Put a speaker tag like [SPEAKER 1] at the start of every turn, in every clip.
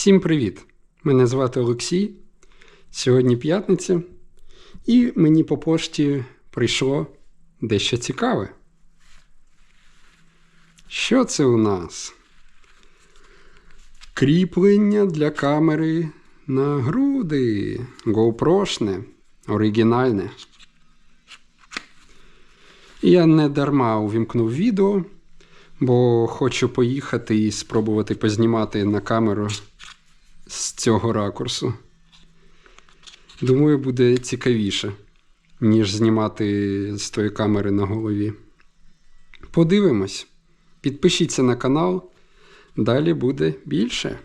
[SPEAKER 1] Всім привіт! Мене звати Олексій. Сьогодні п'ятниця, і мені по пошті прийшло дещо цікаве. Що це у нас? Кріплення для камери на груди. GoPro-шне, оригінальне. Я не дарма увімкнув відео, бо хочу поїхати і спробувати познімати на камеру з цього ракурсу. Думаю, буде цікавіше, ніж знімати з тої камери на голові. Подивимось. Підпишіться на канал. Далі буде більше.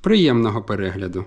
[SPEAKER 1] Приємного перегляду!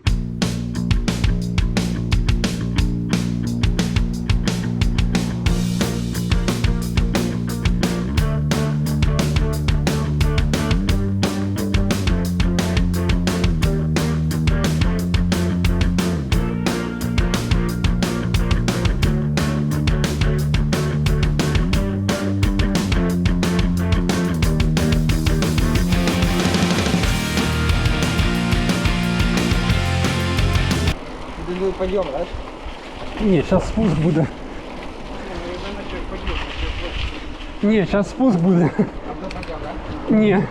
[SPEAKER 1] Зараз спуск буде. Ні, зараз спуск буде. Ні.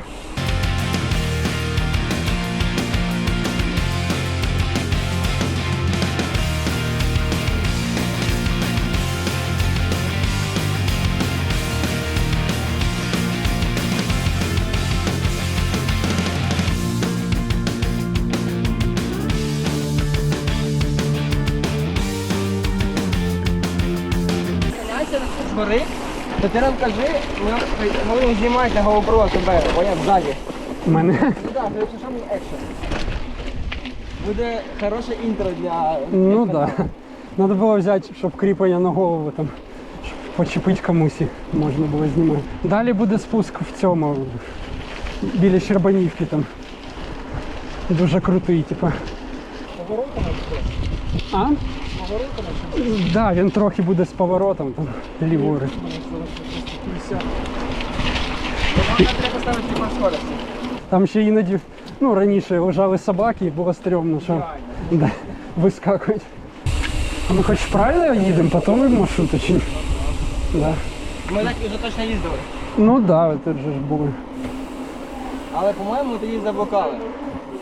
[SPEAKER 2] Ти нам кажи, ми, ми будемо знімати GoPro себе, поняв, ззаді.
[SPEAKER 1] Мене.
[SPEAKER 2] Ну так, це якщо що буде екшен. Буде хороше інтро для...
[SPEAKER 1] Ну так. Да. Надо було взяти, щоб кріплення на голову там, щоб почепити комусь можна було знімати. Далі буде спуск в цьому. Біля Щербанівки там. Дуже крутий, типу. А?
[SPEAKER 2] Поворотом
[SPEAKER 1] Так, да, він трохи буде з поворотом там ліворуч.
[SPEAKER 2] Треба ставити скорості.
[SPEAKER 1] Там ще іноді, ну раніше лежали собаки і було стрьомно, що да, вискакують. А ми хоч правильно їдемо по тому маршруту чи ні? Да.
[SPEAKER 2] Ми так вже точно їздили.
[SPEAKER 1] Ну так, да, тут же ж були.
[SPEAKER 2] Але, по-моєму, тоді заблукали.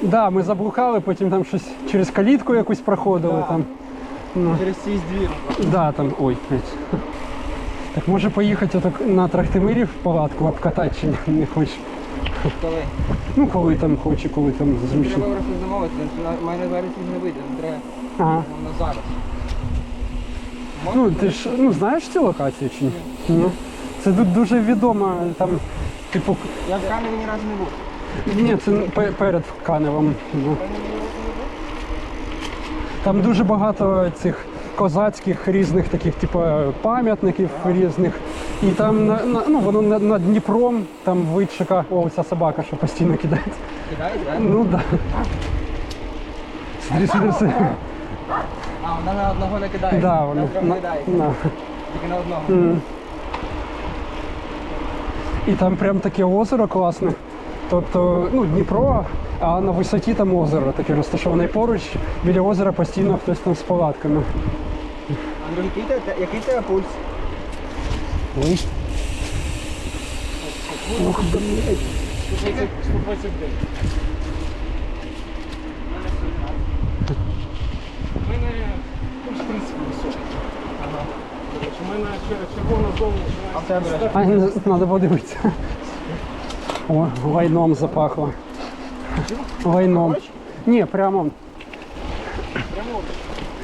[SPEAKER 1] Да, ми заблукали, потім там щось через калітку якусь проходили
[SPEAKER 2] Да.
[SPEAKER 1] там. Ну,
[SPEAKER 2] Через ці двір.
[SPEAKER 1] да, там. Ой, блядь. Так може поїхати отак на Трахтимирі в палатку обкатати чи ні? не хочеш?
[SPEAKER 2] Коли?
[SPEAKER 1] Ну, коли там хоче, коли там
[SPEAKER 2] Треба
[SPEAKER 1] зручно.
[SPEAKER 2] просто замовити, в мене зараз їх не вийде, не треба
[SPEAKER 1] Ага.
[SPEAKER 2] воно зараз.
[SPEAKER 1] Ну, ти ж ну, знаєш цю локацію чи ні? Ні. Це тут дуже відома, там, типу,
[SPEAKER 2] Я в камені ні разу не був.
[SPEAKER 1] ні, це пе- перед Каневом. Ну. Там дуже багато цих козацьких різних таких, типу, пам'ятників різних. І там на, на- ну, воно над, над Дніпром, там витчика, о, ця собака, що постійно кидається.
[SPEAKER 2] Кидаєш, так?
[SPEAKER 1] Ну так. Да. Смотри, смотри, смотри.
[SPEAKER 2] А, вона на одного не кидає.
[SPEAKER 1] Да,
[SPEAKER 2] Вона
[SPEAKER 1] на-
[SPEAKER 2] кидається.
[SPEAKER 1] на.
[SPEAKER 2] Тільки на одного.
[SPEAKER 1] Мгм. І там прям таке озеро класне. Тобто, ну, Дніпро, а на висоті там озеро таке розташоване поруч. Біля озера постійно хтось там з палатками.
[SPEAKER 2] Андрій, який тебе- який тебе пульс?
[SPEAKER 1] Ой. Ох, блядь.
[SPEAKER 2] 129.
[SPEAKER 3] У мене, ну, в принципі, високий. Ага. У мене чер- червона зона
[SPEAKER 2] А в тебе?
[SPEAKER 1] А, треба подивитися. О, лайном запахло. Лайном. Ні, прямо.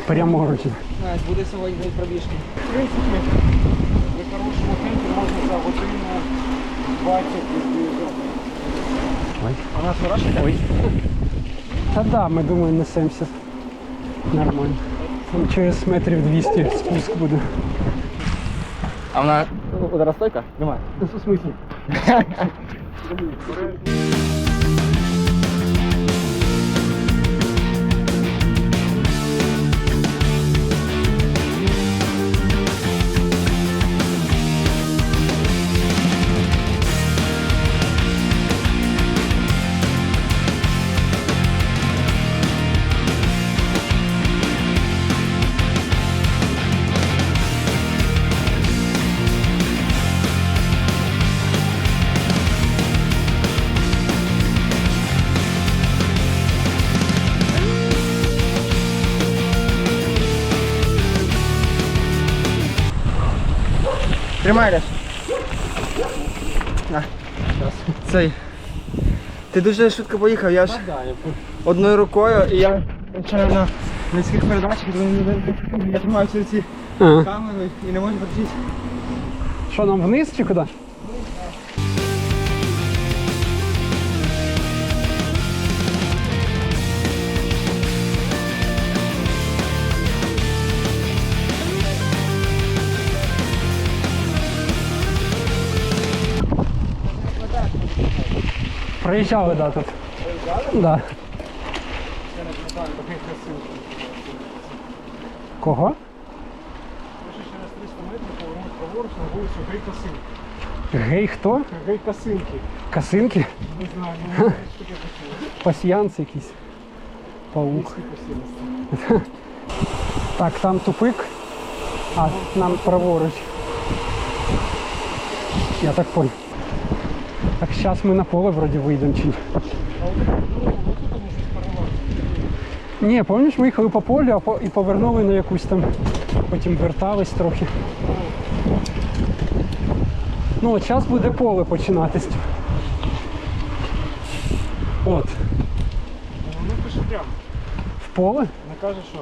[SPEAKER 1] Прямо
[SPEAKER 2] Знаєш, буде сьогодні день пробіжки.
[SPEAKER 3] В принципі, при хорошому темпі можна за годину 20 від'їжджати.
[SPEAKER 1] Ой.
[SPEAKER 2] А нас хороша?
[SPEAKER 1] Ой. Та да, ми думаю, несемося. Нормально. Там через метрів 200 спуск буде.
[SPEAKER 2] А вона ударостойка? Тримай.
[SPEAKER 1] В смысле?
[SPEAKER 2] 嗯 Тримай. На. Цей. Ти дуже швидко поїхав, я ж одною рукою і я почав на низьких передачах, я тримаю всі ці камери і не можу прочити.
[SPEAKER 1] Що нам вниз чи куди? Проїжджали, да, тут. Да.
[SPEAKER 3] Я не пам'ятаю, таких красивих.
[SPEAKER 1] Кого?
[SPEAKER 3] Лише через 300 метрів повернути праворуч на вулицю Косинки.
[SPEAKER 1] Гей хто?
[SPEAKER 3] Грей Косинки.
[SPEAKER 1] Косинки?
[SPEAKER 3] Не знаю, ну що таке.
[SPEAKER 1] Пасьянс якийсь. Паук. Так, там тупик, а нам праворуч. Я так понял. Так, зараз ми на поле вроді вийдемо чи ні? Пам'ятаєш, ми їхали по полю і повернули на якусь там, потім вертались трохи. Ну, от зараз буде поле починатись. От,
[SPEAKER 3] Ну, пише прямо.
[SPEAKER 1] в поле?
[SPEAKER 3] Не каже, що.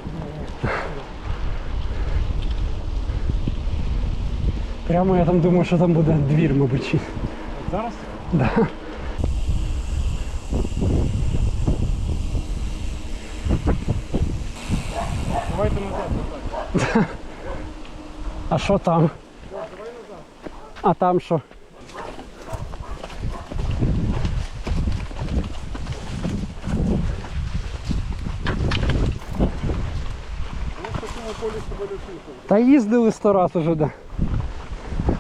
[SPEAKER 1] Прямо я там думаю, що там буде двір, мабуть.
[SPEAKER 3] зараз?
[SPEAKER 1] Да.
[SPEAKER 3] Давайте назад.
[SPEAKER 1] А що там? А там що? Та їздили сто раз уже, да.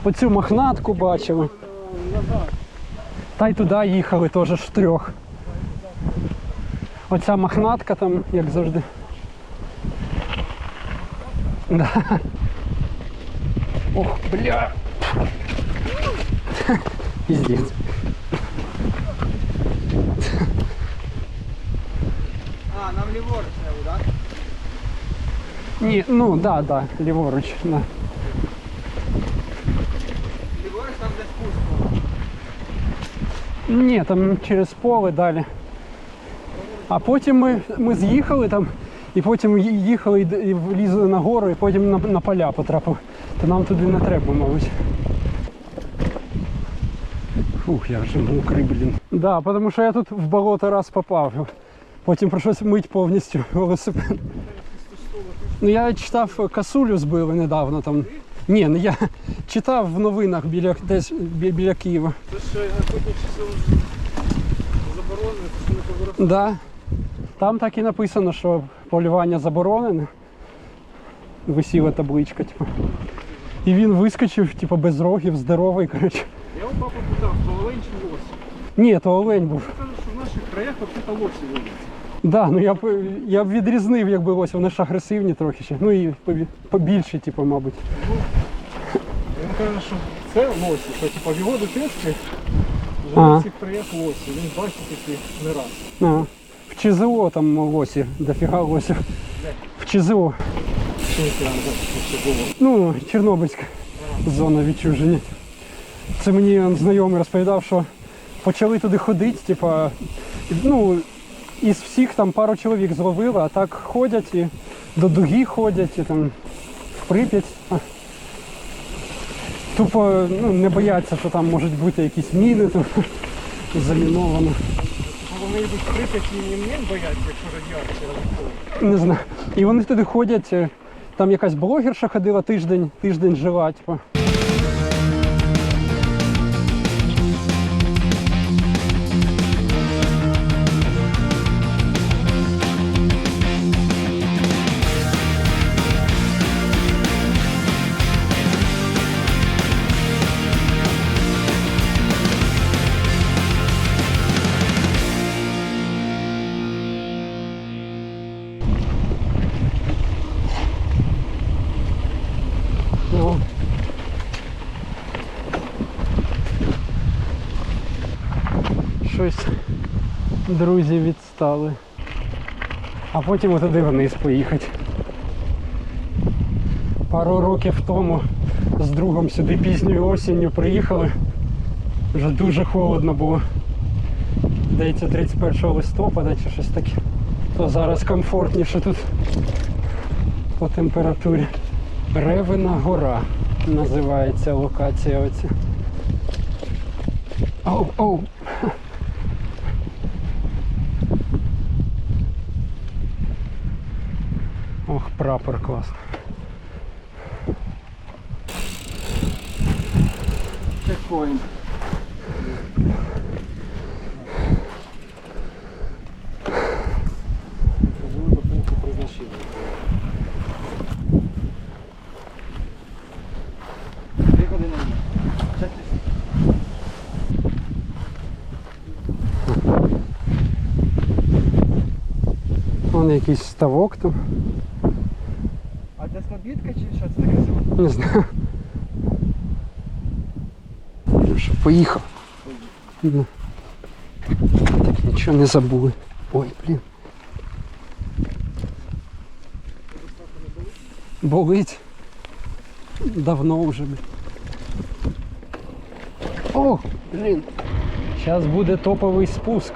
[SPEAKER 1] Оцю мохнатку бачили.
[SPEAKER 3] Назад.
[SPEAKER 1] Та й туди їхали теж ж трьох. Оця мохнатка там, як завжди. Да. Ох, бля. Піздець.
[SPEAKER 2] А, нам ліворуч треба, так?
[SPEAKER 1] Ні, ну да, да, ліворуч. Да. Ні, там через поле далі. А потім ми, ми з'їхали там, і потім їхали і, влізли на гору, і потім на, на поля потрапили. То нам туди не треба, мабуть. Фух, я вже мокрий, блін. Да, тому що я тут в болото раз попав. Потім прийшлося мить повністю велосипед. Ну я читав касулю збили недавно там. Ні, не я читав в новинах біля десь бі- біля Києва.
[SPEAKER 3] Це ж наркотні часи заборонені, це ж не повертає.
[SPEAKER 1] Да. Там так і написано, що полювання заборонене. Висіла табличка, типу. І він вискочив, типу, без рогів, здоровий, коротше.
[SPEAKER 3] Я у папи питав, то олень чи лось?
[SPEAKER 1] Ні, то олень був.
[SPEAKER 3] Кажуть, що в наших краях взагалі лосі водяться.
[SPEAKER 1] Да, ну я б я б відрізнив, якби ось вони ж агресивні трохи ще. Ну і побі- побільше, типу, мабуть.
[SPEAKER 3] Він каже, що це лосі, що типу, в його дитинстві вже
[SPEAKER 1] Ага.
[SPEAKER 3] в цих лосі. Він бачив такі не раз.
[SPEAKER 1] А, в ЧЗО там лосі, дофіга лосів. В ЧЗО.
[SPEAKER 3] Що це що це було.
[SPEAKER 1] Ну, Чорнобильська зона відчуження. Це мені он, знайомий розповідав, що почали туди ходити, типа, ну, із всіх там пару чоловік зловили, а так ходять і до дуги ходять, і там в Прип'ять. А. Тупо ну, не бояться, що там можуть бути якісь міни там, заміновано.
[SPEAKER 3] Вони йдуть Прип'яті і мін бояться, якщо радіація.
[SPEAKER 1] Не знаю. І вони туди ходять. е, Там якась блогерша ходила тиждень, тиждень жила, типу. Щось друзі відстали. А потім туди вниз поїхати. Пару років тому з другом сюди пізньою осінню приїхали. Вже дуже холодно було. Здається, 31 листопада чи щось таке. То зараз комфортніше тут по температурі. Ревина гора називається локація оця. Оу, оу. Ох, прапор класний.
[SPEAKER 2] Чекпоінт.
[SPEAKER 1] Вон якийсь ставок там.
[SPEAKER 2] А це складбітка чи що це таке село?
[SPEAKER 1] Не знаю. Ну що, поїхав. Ну. Так нічого не забули. Ой, блін. Болить. Давно вже. блін. О, блін. Зараз буде топовий спуск.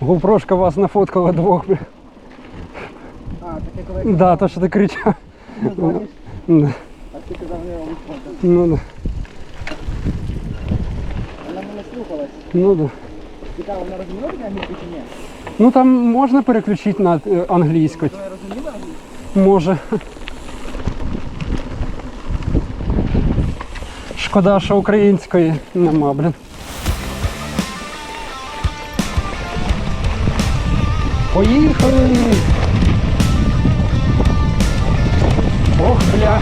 [SPEAKER 1] Гупрошка вас нафоткала двох.
[SPEAKER 2] А, таке коли
[SPEAKER 1] Да, то що ти кричав.
[SPEAKER 2] бачиш,
[SPEAKER 1] Да.
[SPEAKER 2] а ти казав не фото.
[SPEAKER 1] Ну да.
[SPEAKER 2] Вона мене слухалась.
[SPEAKER 1] Ну да.
[SPEAKER 2] Цікаво, вона розуміла таке англійську чи ні?
[SPEAKER 1] Ну там можна переключити на е, англійську.
[SPEAKER 2] Вона розуміла англійську?
[SPEAKER 1] Може. Шкода, що української нема, блін. Поїхали! Ох, бля.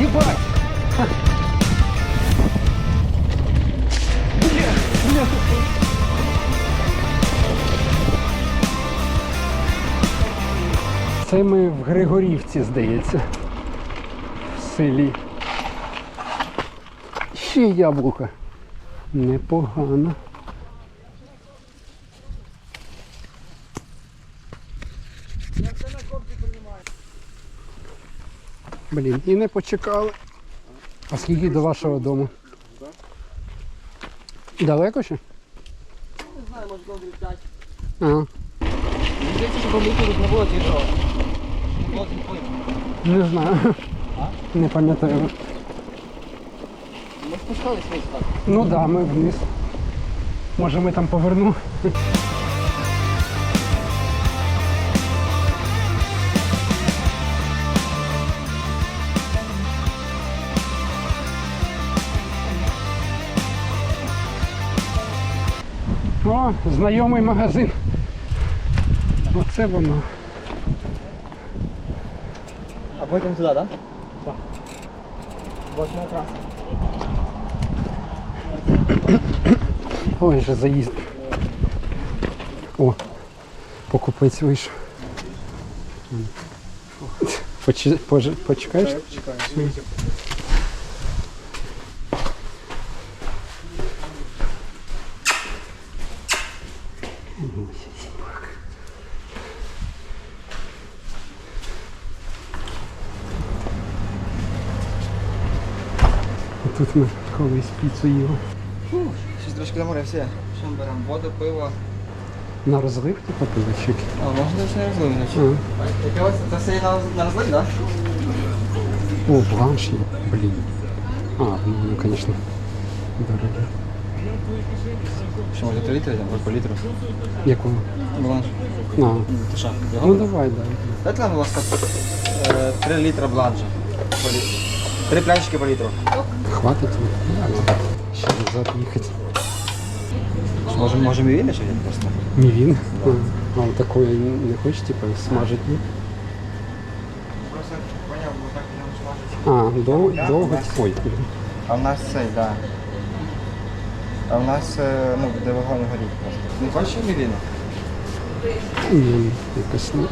[SPEAKER 1] Ебать! Це ми в Григорівці, здається. В селі. Ще яблука. Непогано. Блін, і не почекали. А скільки до вашого дому? Далеко ще?
[SPEAKER 2] Не знаю, може добре 5.
[SPEAKER 1] Ага.
[SPEAKER 2] Здається, що тут не було що? Не
[SPEAKER 1] знаю. Не пам'ятаю.
[SPEAKER 2] Спускались вниз так.
[SPEAKER 1] Ну так, да, ми вниз. Може ми там поверну. О, знайомий магазин. Оце воно.
[SPEAKER 2] А потім туди, так? Так. Восьма траса.
[SPEAKER 1] Ой, же заїзд. О, покупець вийшов. Почи- поже- Почекаєш? Тут ми колись піцу їли.
[SPEAKER 2] Щось трошки заморився. Що ми беремо? Воду, пиво.
[SPEAKER 1] На розлив типу пивочки.
[SPEAKER 2] А, можна ще не розливи
[SPEAKER 1] А.
[SPEAKER 2] Яке ось це все на, на розлив, так?
[SPEAKER 1] О, бланш є, блін. А, ну, ну, звісно, дорогі.
[SPEAKER 2] Що, може 3 літри, там, по літру?
[SPEAKER 1] Якого?
[SPEAKER 2] Бланш.
[SPEAKER 1] А,
[SPEAKER 2] Туша.
[SPEAKER 1] ну давай, давай.
[SPEAKER 2] Дайте нам, будь ласка, 3 літра бланжа. Три пляшечки по літру.
[SPEAKER 1] Хватить? Ну, ладно. Ще назад їхати.
[SPEAKER 2] Може, може ми вільні ще є просто?
[SPEAKER 1] Мівін. А, а такої не хочеш, типу, смажити? ні?
[SPEAKER 2] Просто поняв, бо так не смажить.
[SPEAKER 1] А, довго, довго. Ой.
[SPEAKER 2] А в нас цей, так. Да. А в нас, е, ну, де вогонь горить просто. Не хочеш мівіну?
[SPEAKER 1] Ні, якось не.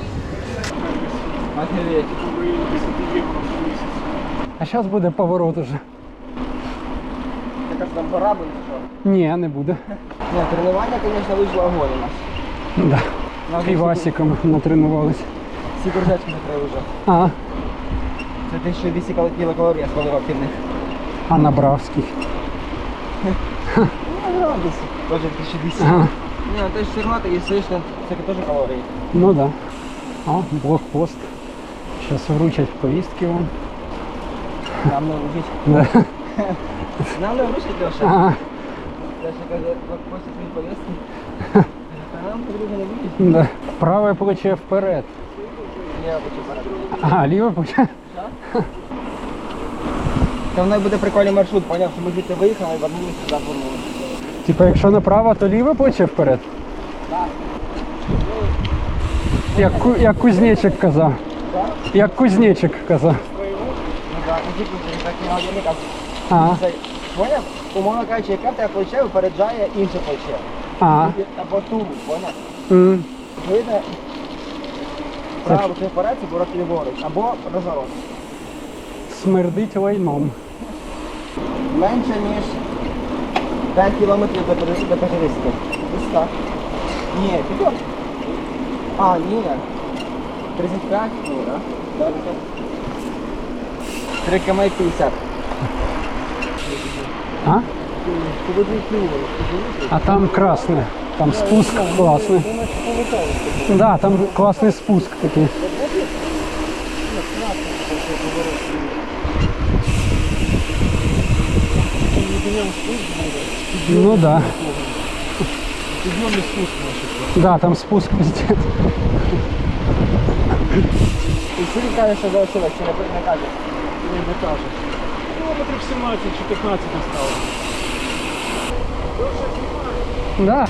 [SPEAKER 1] А зараз буде поворот уже.
[SPEAKER 2] Там гора буде, що?
[SPEAKER 1] Ні, не буде.
[SPEAKER 2] Ні, тренування, звісно, вийшло огонь у нас.
[SPEAKER 1] Да.
[SPEAKER 2] Нас
[SPEAKER 1] Півасиком натренувалися.
[SPEAKER 2] Всі кружечки закрили вже.
[SPEAKER 1] А,
[SPEAKER 2] Це 1200 кал- кілокалорій з колороківних.
[SPEAKER 1] а набравський.
[SPEAKER 2] Ну, градус. Тоже 1200.
[SPEAKER 1] Ага.
[SPEAKER 2] Ні, ну ти ж ти їсиш, там це теж калорії.
[SPEAKER 1] Ну да. О, блокпост. Зараз вручать повістки вам.
[SPEAKER 2] Нам не вручить.
[SPEAKER 1] Да.
[SPEAKER 2] Нам не вручить, Леша. Леша каже, свої повістки. Каже, «Та нам подруга не вручить.
[SPEAKER 1] Да. Праве плече вперед.
[SPEAKER 2] Я хочу.
[SPEAKER 1] А, ліве плече.
[SPEAKER 2] Та в нас буде прикольний маршрут, поняв, що ми звідти виїхали і вернулися сюди вернули.
[SPEAKER 1] Типа, якщо направо, то ліве плече вперед. Так. Як, ку- як кузнечик казав. Як кузнечик казав.
[SPEAKER 2] Ну так, не тільки так не а Поняв? Умовно кажучи, яке в тебе плече випереджає інше плече. Або тулуб, поняв?
[SPEAKER 1] М.
[SPEAKER 2] Видно, право чи вперед, це поворот ліворуч, або розворот.
[SPEAKER 1] Смердить лайном.
[SPEAKER 2] Менше, ніж 5 кілометрів до перевізки. Ось так. Ні, підйом. А, ні. 35, ні, да? 3 км 50.
[SPEAKER 1] А?
[SPEAKER 2] Поведіть ліворуч,
[SPEAKER 1] А там красне. Там спуск класний. Да, там класний спуск такий. Ну да.
[SPEAKER 3] Підйомний спуск наші.
[SPEAKER 1] Да, там спуск пиздец.
[SPEAKER 2] І всі каже, що залишилось, чи не не каже.
[SPEAKER 3] Не докаже. Кілометрів 17 чи 15 осталось.
[SPEAKER 1] Да.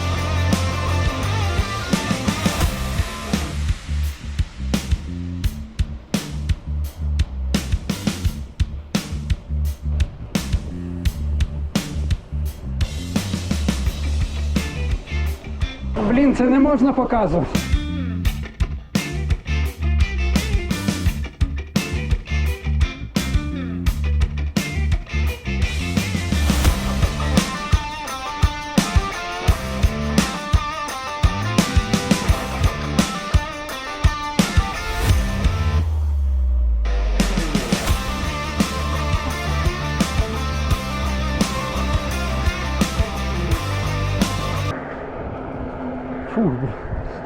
[SPEAKER 1] Блін, це не можна показувати.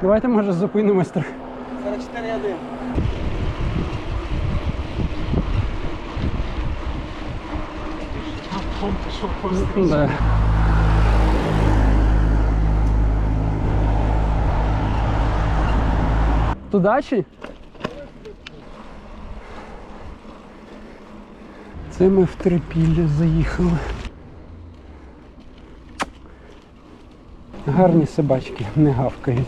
[SPEAKER 1] Давайте може зупинимось трохи.
[SPEAKER 2] 44,1.
[SPEAKER 3] Том пішов по
[SPEAKER 1] Да. Туда чи? Це ми в Трипілля заїхали. Гарні собачки, не гавкають.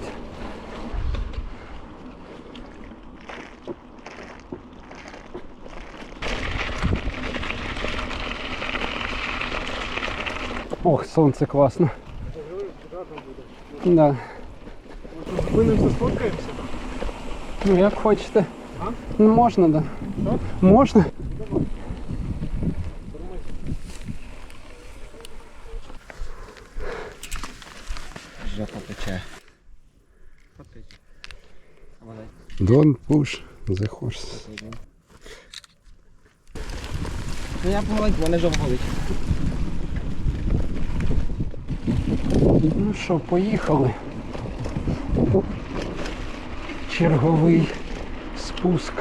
[SPEAKER 1] Ох, сонце класно. Да.
[SPEAKER 3] Зупинимося, сфоткаємося.
[SPEAKER 1] Ну як хочете. Ну можна, да. Можна.
[SPEAKER 2] Жопа пече.
[SPEAKER 1] Don't push the horse.
[SPEAKER 2] Ну я помаленьку, мене жопа болить.
[SPEAKER 1] Ну що, поїхали. Черговий спуск.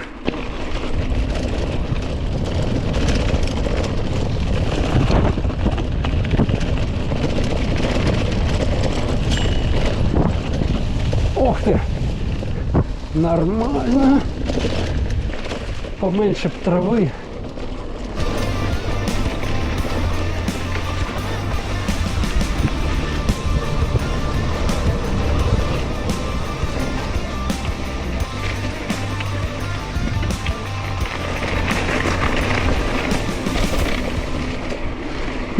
[SPEAKER 1] Ох ти! Нормально. Поменше б трави.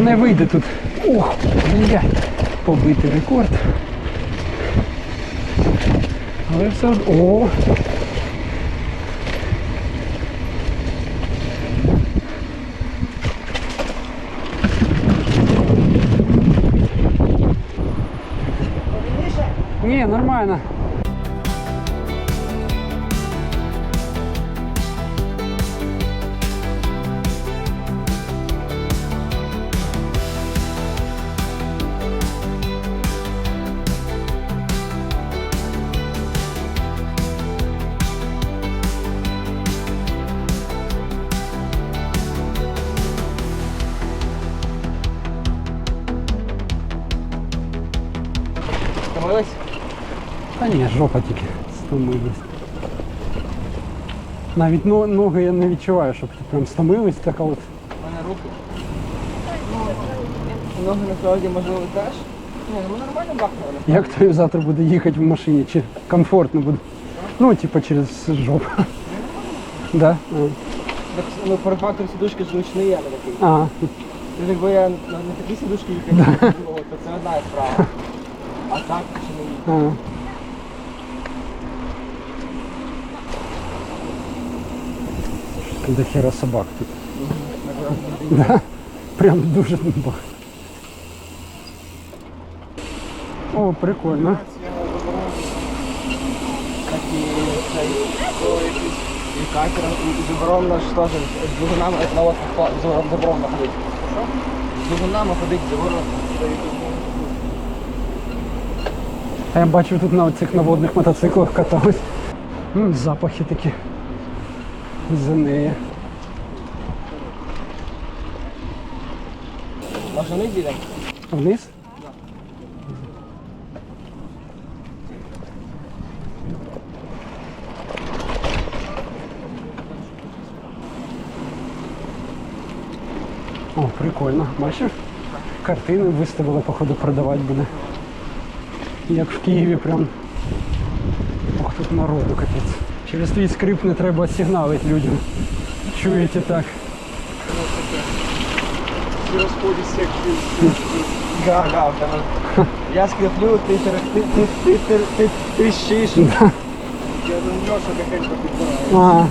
[SPEAKER 1] не вийде тут. Ох, блядь, побити рекорд. Але все ж... О! Ні,
[SPEAKER 2] нормально.
[SPEAKER 1] Та ні, жопа тільки стомилась. Навіть но- ноги я не відчуваю, щоб прям стомились, така от.
[SPEAKER 2] У мене руки. Ноги насправді можливо теж. Ні, ну нормально бахнули.
[SPEAKER 1] Як то завтра буде їхати в машині, чи комфортно буде. Ну, типа через жопу. Да?
[SPEAKER 2] Так, Ну, по факту сидушки зручний, я не такий.
[SPEAKER 1] Ага.
[SPEAKER 2] Ну, якби я на, на такій сидушці їхав, то це одна справа. А так чи не їхав?
[SPEAKER 1] Ага. До хера собак тут. Да? Прям дуже багато. О, прикольно.
[SPEAKER 2] І катером, заборонено ж теж з двигунами на вас заборонено ходити. З двигунами ходити заборонено.
[SPEAKER 1] Я бачив тут на цих наводних мотоциклах катались. Запахи такі. За неї.
[SPEAKER 2] Може не їдемо?
[SPEAKER 1] Вниз? О, прикольно. Бачиш? Картини виставили, походу, продавати буде. Як в Києві прям. Ох, тут народу капець. Через твій скрип не треба сигналити людям. Чуєте так.
[SPEAKER 2] Я скриплю, ти ти ти ти.
[SPEAKER 3] Я думаю, що какая-то
[SPEAKER 1] підбирає.